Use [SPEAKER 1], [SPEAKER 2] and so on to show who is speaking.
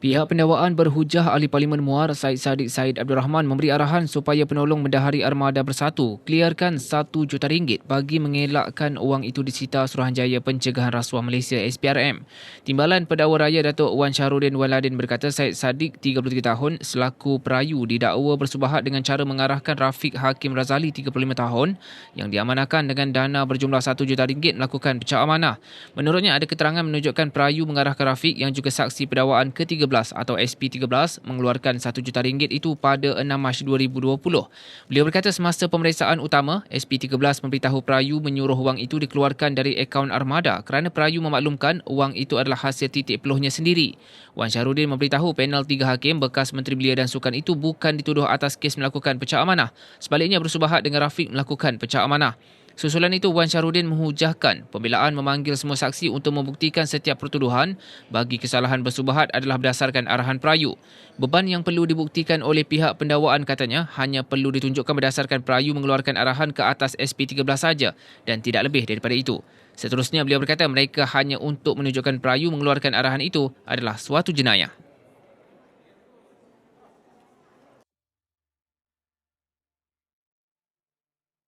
[SPEAKER 1] Pihak pendakwaan berhujah ahli Parlimen Muar Said Sadiq Said Abdul Rahman memberi arahan supaya penolong Mendahari Armada Bersatu clearkan 1 juta ringgit bagi mengelakkan wang itu disita Suruhanjaya Pencegahan Rasuah Malaysia SPRM. Timbalan Pendakwa Raya Datuk Wan Syahrudin Waladin berkata Said Sadiq 33 tahun selaku perayu didakwa bersubahat dengan cara mengarahkan Rafiq Hakim Razali 35 tahun yang diamanahkan dengan dana berjumlah 1 juta ringgit melakukan pecah amanah. Menurutnya ada keterangan menunjukkan perayu mengarahkan Rafiq yang juga saksi pendakwaan ke-13 atau SP13 mengeluarkan 1 juta ringgit itu pada 6 Mac 2020. Beliau berkata semasa pemeriksaan utama, SP13 memberitahu perayu menyuruh wang itu dikeluarkan dari akaun armada kerana perayu memaklumkan wang itu adalah hasil titik peluhnya sendiri. Wan Syahrudin memberitahu panel tiga hakim bekas Menteri Belia dan Sukan itu bukan dituduh atas kes melakukan pecah amanah. Sebaliknya bersubahat dengan Rafiq melakukan pecah amanah. Susulan itu Wan Syahrudin menghujahkan pembelaan memanggil semua saksi untuk membuktikan setiap pertuduhan bagi kesalahan bersubahat adalah berdasarkan arahan perayu. Beban yang perlu dibuktikan oleh pihak pendakwaan katanya hanya perlu ditunjukkan berdasarkan perayu mengeluarkan arahan ke atas SP13 saja dan tidak lebih daripada itu. Seterusnya beliau berkata mereka hanya untuk menunjukkan perayu mengeluarkan arahan itu adalah suatu jenayah.